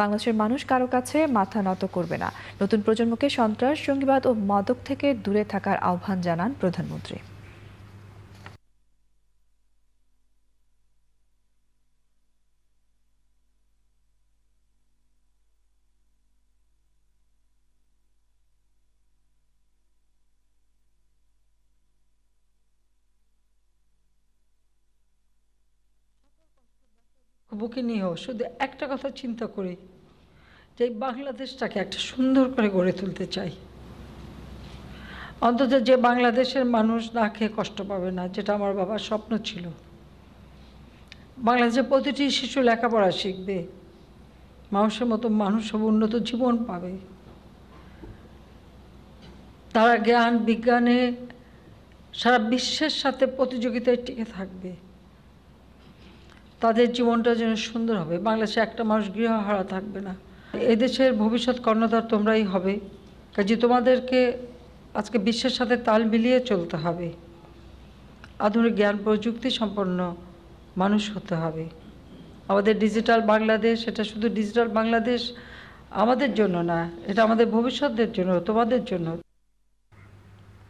বাংলাদেশের মানুষ কারও কাছে মাথা নত করবে না। নতুন প্রজন্মকে সন্ত্রাস, জঙ্গিবাদ ও মাদক থেকে দূরে থাকার আহ্বান জানান প্রধানমন্ত্রী। বুকে নিয়েও শুধু একটা কথা চিন্তা করি, যে বাংলাদেশটাকে একটা সুন্দর করে গড়ে তুলতে চাই। অন্তত যে বাংলাদেশের মানুষ না খেয়ে কষ্ট পাবে না, যেটা আমার বাবার স্বপ্ন ছিল। বাংলাদেশের প্রতিটি শিশু লেখাপড়া শিখবে, মানুষের মতো মানুষ হবে, উন্নত জীবন পাবে। তারা জ্ঞান, বিজ্ঞানে সারা বিশ্বের সাথে প্রতিযোগিতায় টিকে থাকবে। তাদের জীবনটা যেন সুন্দর হবে। বাংলাদেশে একটা মানুষ গৃহহারা থাকবে না। এদেশের ভবিষ্যৎ কর্ণধার তোমরাই হবে। কাজে তোমাদেরকে আজকে বিশ্বের সাথে তাল মিলিয়ে চলতে হবে। আধুনিক জ্ঞান প্রযুক্তি সম্পন্ন মানুষ হতে হবে। আমাদের ডিজিটাল বাংলাদেশ, এটা শুধু ডিজিটাল বাংলাদেশ আমাদের জন্য না, এটা আমাদের ভবিষ্যতের জন্য, তোমাদের জন্য।